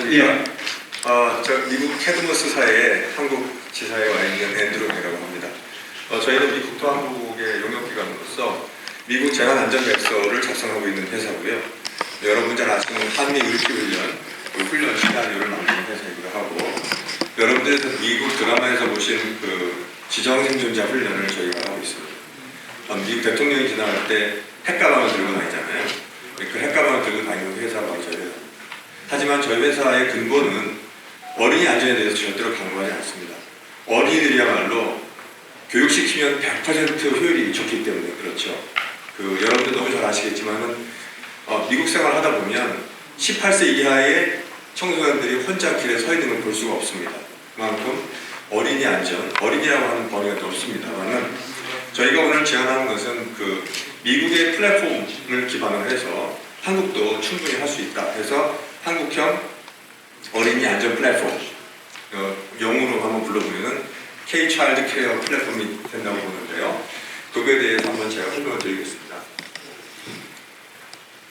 안녕하십니까. 어, 저 미국 캐드머스사의 한국 지사에 와 있는 앤드루이라고 합니다. 어, 저희는 미 국토항공국의 용역기관으로서 미국 재난안전백서를 작성하고 있는 회사고요. 여러분 잘 아시는 한미 의기훈련, 그 훈련 시나리오를 만드는 회사이기도 하고 여러분들 미국 드라마에서 보신 그 지정생존자 훈련을 저희가 하고 있습니다. 어, 미국 대통령이 지나갈 때 핵가방을 들고 다니잖아요. 그 핵가방을 들고 다니는 회사가 저희. 하지만 저희 회사의 근본은 어린이 안전에 대해서 절대로 강조하지 않습니다. 어린이들이야말로 교육시키면 100% 효율이 좋기 때문에 그렇죠. 그 여러분들 너무 잘 아시겠지만은 어, 미국 생활 하다 보면 18세 이하의 청소년들이 혼자 길에 서 있는 걸 볼 수가 없습니다. 그만큼 어린이 안전, 어린이라고 하는 범위가 넓습니다만은 저희가 오늘 제안하는 것은 그 미국의 플랫폼을 기반으로 해서 한국도 충분히 할 수 있다. 해서 한국형 어린이 안전 플랫폼, 어, 영어로 한번 불러보면은 K-Child Care 플랫폼이 된다고 보는데요. 그거에 대해서 한번 제가 설명을 드리겠습니다.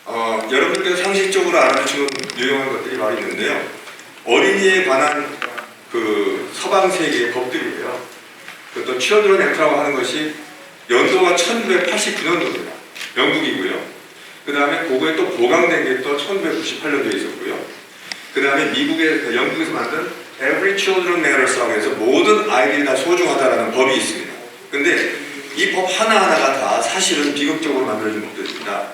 어, 여러분께서 상식적으로 알아두시는 유용한 것들이 많이 있는데요. 어린이에 관한 그 서방 세계의 법들이에요. 그또 치어드론 액트라고 하는 것이 연도가 1989년도입니다. 영국이고요. 그 다음에 그거에 또 보강된 게 또 1998년도에 있었고요. 그 다음에 미국의 그 영국에서 만든 Every Children Matters라고 해서 모든 아이들이 다 소중하다라는 법이 있습니다. 근데 이 법 하나하나가 다 사실은 비극적으로 만들어진 법들입니다.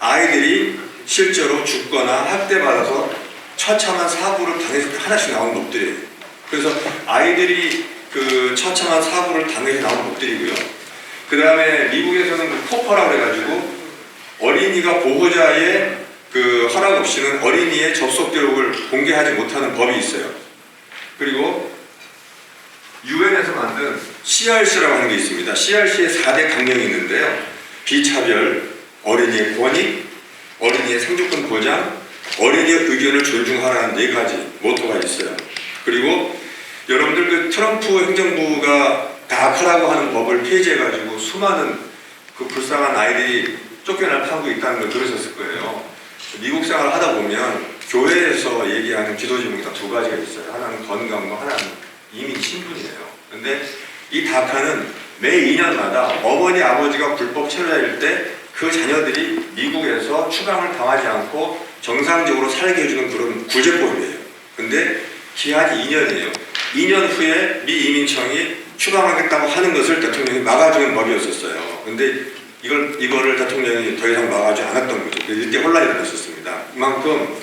아이들이 실제로 죽거나 학대받아서 처참한 사고를 당해서 하나씩 나온 법들이에요. 그래서 아이들이 그 처참한 사고를 당해서 나온 법들이고요. 그 다음에 미국에서는 그 코퍼라고 해가지고 어린이가 보호자의 그 허락 없이는 어린이의 접속 기록을 공개하지 못하는 법이 있어요. 그리고 유엔에서 만든 CRC라고 하는 게 있습니다. CRC의 4대 강령이 있는데요. 비차별, 어린이의 권익, 어린이의 생존권 보장, 어린이의 의견을 존중하라는 네 가지 모토가 있어요. 그리고 여러분들 그 트럼프 행정부가 다카라고 하는 법을 폐지해가지고 수많은 그 불쌍한 아이들이 쫓겨날 판도 있다는 걸 들으셨을 거예요. 미국 생활을 하다 보면 교회에서 얘기하는 기도 제목이 딱 두 가지가 있어요. 하나는 건강과 하나는 이민 신분이에요. 근데 이 다카는 매 2년마다 어머니 아버지가 불법 체류자일 때 그 자녀들이 미국에서 추방을 당하지 않고 정상적으로 살게 해주는 그런 구제법이에요. 근데 기한이 2년이에요. 2년 후에 미 이민청이 추방하겠다고 하는 것을 대통령이 막아주는 법이었었어요. 근데 이걸 이거를 대통령이 더 이상 막아주지 않았던 거죠. 이때 혼란이 일어났었습니다. 그만큼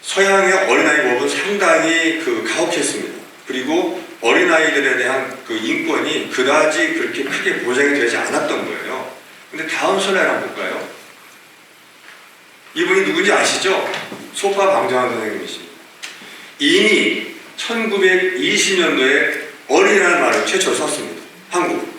서양의 어린아이 법은 상당히 그 가혹했습니다. 그리고 어린아이들에 대한 그 인권이 그다지 그렇게 크게 보장이 되지 않았던 거예요. 근데 다음 슬라이드 한번 볼까요? 이분이 누군지 아시죠? 소파 방정환 선생님이십니다. 이미 1920년도에 어린이라는 말을 최초로 썼습니다. 한국.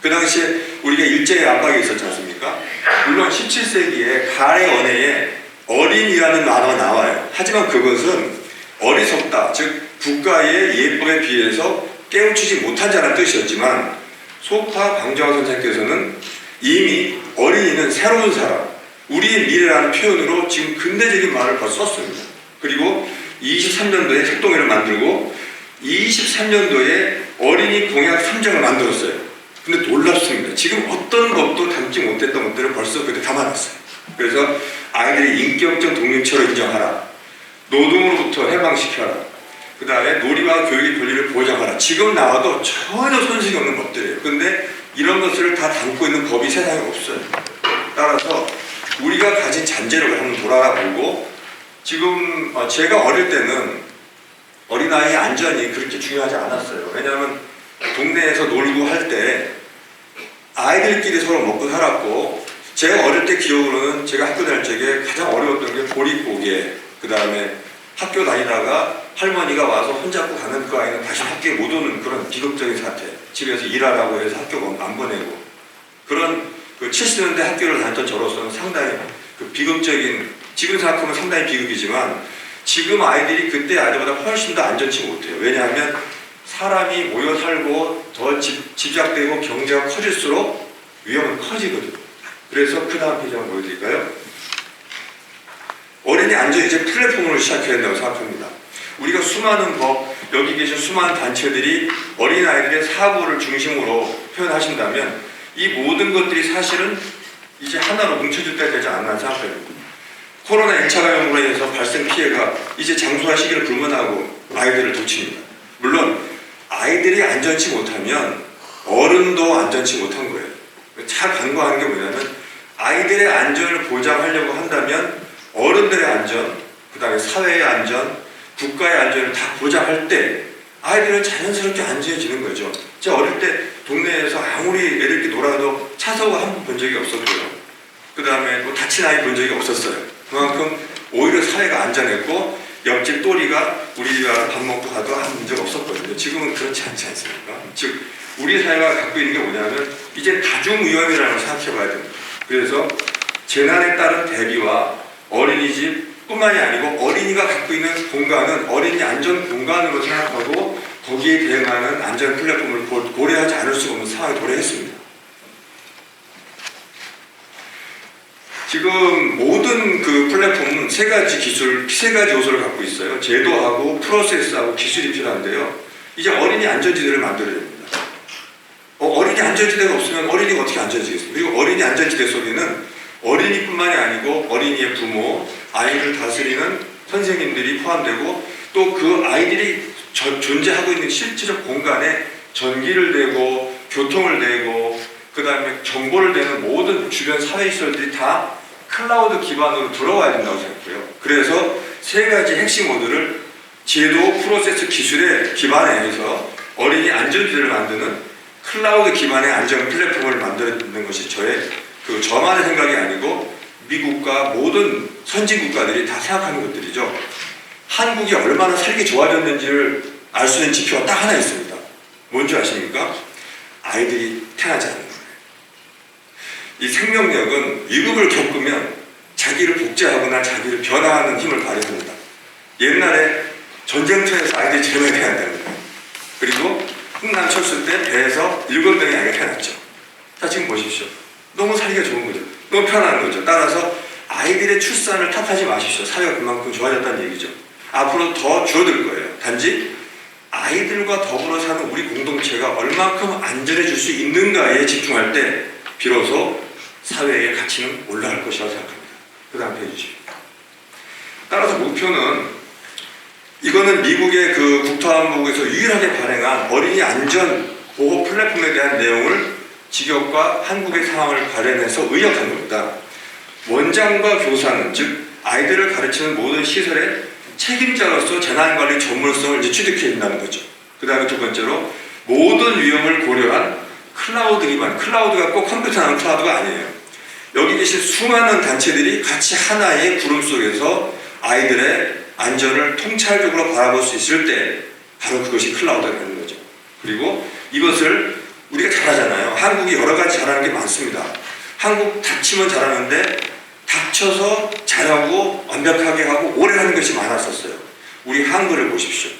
그 당시에 우리가 일제의 압박이 있었지 않습니까? 물론 17세기에 가의 언어에 어린이라는 단어가 나와요. 하지만 그것은 어리석다, 즉 국가의 예법에 비해서 깨우치지 못한 자라는 뜻이었지만 소파 방정환 선생께서는 이미 어린이는 새로운 사람, 우리의 미래라는 표현으로 지금 근대적인 말을 벌써 썼습니다. 그리고 23년도에 책동회를 만들고 23년도에 어린이 공약 3장을 만들었어요. 근데 놀랍습니다. 지금 어떤 법도 담지 못했던 것들을 벌써 그때 담아놨어요. 그래서 아이들이 인격적 독립체로 인정하라. 노동으로부터 해방시켜라. 그 다음에 놀이와 교육의 권리를 보장하라. 지금 나와도 전혀 손색이 없는 법들이에요. 근데 이런 것들을 다 담고 있는 법이 세상에 없어요. 따라서 우리가 가진 잔재력을 한번 돌아보고 지금 어, 제가 어릴 때는 어린아이 안전이 그렇게 중요하지 않았어요. 왜냐하면 동네에서 놀고 할 때 아이들끼리 서로 먹고 살았고 제가 어릴 때 기억으로는 제가 학교 다닐 적에 가장 어려웠던 게 보릿고개 그 다음에 학교 다니다가 할머니가 와서 손잡고 가는 그 아이는 다시 학교에 못 오는 그런 비극적인 사태 집에서 일하라고 해서 학교 안 보내고 그런 그 70년대 학교를 다녔던 저로서는 상당히 그 비극적인 지금 생각하면 상당히 비극이지만 지금 아이들이 그때 아이들보다 훨씬 더 안전치 못해요. 왜냐하면 사람이 모여 살고 더 집, 집약되고 경제가 커질수록 위험은 커지거든요. 그래서 그 다음 페이지 한번 보여드릴까요? 어린이 안전 이제 플랫폼으로 시작해야 된다고 생각합니다. 우리가 수많은 법, 여기 계신 수많은 단체들이 어린아이들의 사고를 중심으로 표현하신다면 이 모든 것들이 사실은 이제 하나로 뭉쳐질 때가 되지 않나 생각합니다. 코로나 1차 감염으로 인해서 발생 피해가 이제 장소와 시기를 불문하고 아이들을 도칩니다. 물론 아이들이 안전치 못하면 어른도 안전치 못한 거예요. 잘 간과하는 게 뭐냐면 아이들의 안전을 보장하려고 한다면 어른들의 안전, 그 다음에 사회의 안전, 국가의 안전을 다 보장할 때 아이들은 자연스럽게 안전해지는 거죠. 제가 어릴 때 동네에서 아무리 애들끼리 놀아도 차 사고 한번 본 적이 없었고요. 그 다음에 뭐 다친 아이 본 적이 없었어요. 그만큼 오히려 사회가 안전했고 옆집 또리가 우리가 밥 먹고 가도 아무 문제가 없었거든요. 지금은 그렇지 않지 않습니까? 즉 우리 사회가 갖고 있는 게 뭐냐면 이제 다중 위험이라는 걸 생각해 봐야 됩니다. 그래서 재난에 따른 대비와 어린이집 뿐만이 아니고 어린이가 갖고 있는 공간은 어린이 안전 공간으로 생각하고 거기에 대응하는 안전 플랫폼을 고- 고려하지 않을 수가 없는 상황에 도래했습니다. 지금 모든 세 가지 기술, 세 가지 요소를 갖고 있어요. 제도하고 프로세스하고 기술이 필요한데요. 이제 어린이 안전지대를 만들어야 됩니다. 어, 린이 안전지대가 없으면 어린이가 어떻게 안전지겠습니까? 그리고 어린이 안전지대 속에는 어린이뿐만이 아니고 어린이의 부모, 아이를 다스리는 선생님들이 포함되고 또 그 아이들이 저- 존재하고 있는 실질적 공간에 전기를 대고 교통을 대고 그 다음에 정보를 대는 모든 주변 사회 시설들이 다 클라우드 기반으로 들어와야 된다고 생각해요. 그래서 세 가지 핵심 모드를 제도 프로세스 기술에 기반해서 어린이 안전지대를 만드는 클라우드 기반의 안전 플랫폼을 만드는 것이 저의 그 저만의 생각이 아니고 미국과 모든 선진 국가들이 다 생각하는 것들이죠. 한국이 얼마나 살기 좋아졌는지를 알 수 있는 지표가 딱 하나 있습니다. 뭔지 아십니까? 아이들이 태어나지 않는. 이 생명력은 위급을 겪으면 자기를 복제하거나 자기를 변화하는 힘을 발휘합니다. 옛날에 전쟁터에서 아이들이 많이 태어난다는 거예요. 그리고 흥남 철수 때 배에서 일곱 명의 아이가 태어났죠. 자, 지금 보십시오. 너무 살기가 좋은 거죠. 너무 편한 거죠. 따라서 아이들의 출산을 탓하지 마십시오. 사회가 그만큼 좋아졌다는 얘기죠. 앞으로 더 줄어들 거예요. 단지 아이들과 더불어 사는 우리 공동체가 얼만큼 안전해질 수 있는가에 집중할 때 비로소 사회의 가치는 올라갈 것이라고 생각합니다. 그 다음 페이지. 따라서 목표는 이거는 미국의 그 국토안보국에서 유일하게 발행한 어린이 안전 보호 플랫폼에 대한 내용을 직역과 한국의 상황을 발현해서 의역한 겁니다. 원장과 교사는 즉 아이들을 가르치는 모든 시설의 책임자로서 재난관리 전문성을 취득해야 된다는 거죠. 그 다음에 두 번째로 모든 위험을 고려한 클라우드 기반, 클라우드가 꼭 컴퓨터 하는 클라우드가 아니에요. 여기 계신 수많은 단체들이 같이 하나의 구름 속에서 아이들의 안전을 통찰적으로 바라볼 수 있을 때 바로 그것이 클라우드가 되는 거죠. 그리고 이것을 우리가 잘하잖아요. 한국이 여러 가지 잘하는 게 많습니다. 한국 다치면 잘하는데 닥쳐서 잘하고 완벽하게 하고 오래 하는 것이 많았었어요. 우리 한글을 보십시오.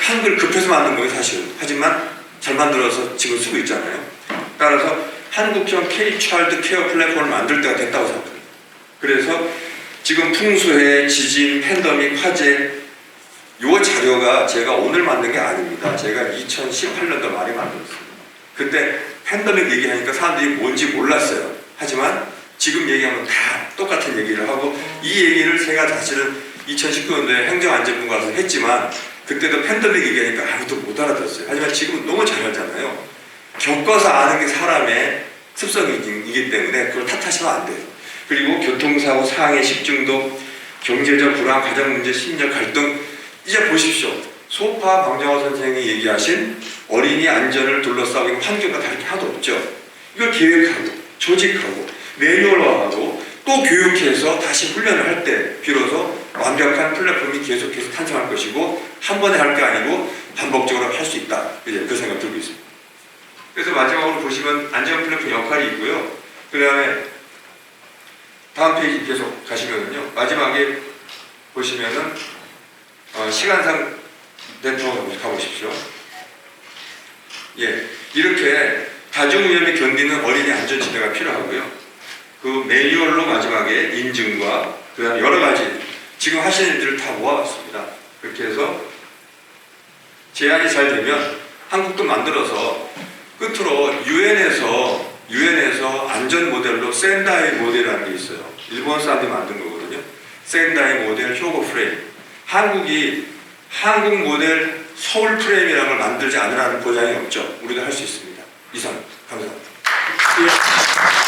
한글 급해서 만든 거예요, 사실은. 하지만 잘 만들어서 지금 쓰고 있잖아요. 따라서 한국형 K 차일드 케어 플랫폼을 만들 때가 됐다고 생각합니다. 그래서 지금 풍수해, 지진, 팬더믹, 화재 요 자료가 제가 오늘 만든 게 아닙니다. 제가 2018년도 말에 만들었습니다. 그때 팬더믹 얘기하니까 사람들이 뭔지 몰랐어요. 하지만 지금 얘기하면 다 똑같은 얘기를 하고 이 얘기를 제가 사실은 2019년도에 행정안전부 가서 했지만 그때도 팬더믹 얘기하니까 아무도 못 알아들었어요. 하지만 지금은 너무 잘 알잖아요. 겪어서 아는 게 사람의 습성이기 때문에 그걸 탓하시면 안 돼요. 그리고 교통사고, 상해, 식중독, 경제적 불안, 가정 문제, 심리적 갈등 이제 보십시오. 소파 방정호 선생이 얘기하신 어린이 안전을 둘러싸고 있는 환경과 다를 게 하나도 없죠. 이걸 계획하고 조직하고 매뉴얼화하고 또 교육해서 다시 훈련을 할 때 비로소 완벽한 플랫폼이 계속해서 탄생할 것이고 한 번에 할 게 아니고 반복적으로 할 수 있다. 이제 그 생각 들고 있습니다. 그래서 마지막으로 보시면 안전 플랫폼 역할이 있고요. 그 다음에 다음 페이지 계속 가시면은요. 마지막에 보시면은 어, 시간상 네트워크 가보십시오. 예, 이렇게 다중 위험에 견디는 어린이 안전 지대가 필요하고요. 그 매뉴얼로 마지막에 인증과 그다음 여러 가지 지금 하시는 일들을 다 모아봤습니다. 그렇게 해서 제안이 잘 되면 한국도 만들어서 끝으로 유엔에서 유엔에서 안전 모델로 센다이 모델이라는 게 있어요. 일본 사람들이 만든 거거든요. 센다이 모델 효고 프레임. 한국이 한국 모델 서울 프레임이라는 걸 만들지 않으라는 보장이 없죠. 우리도 할 수 있습니다. 이상 감사합니다. 예.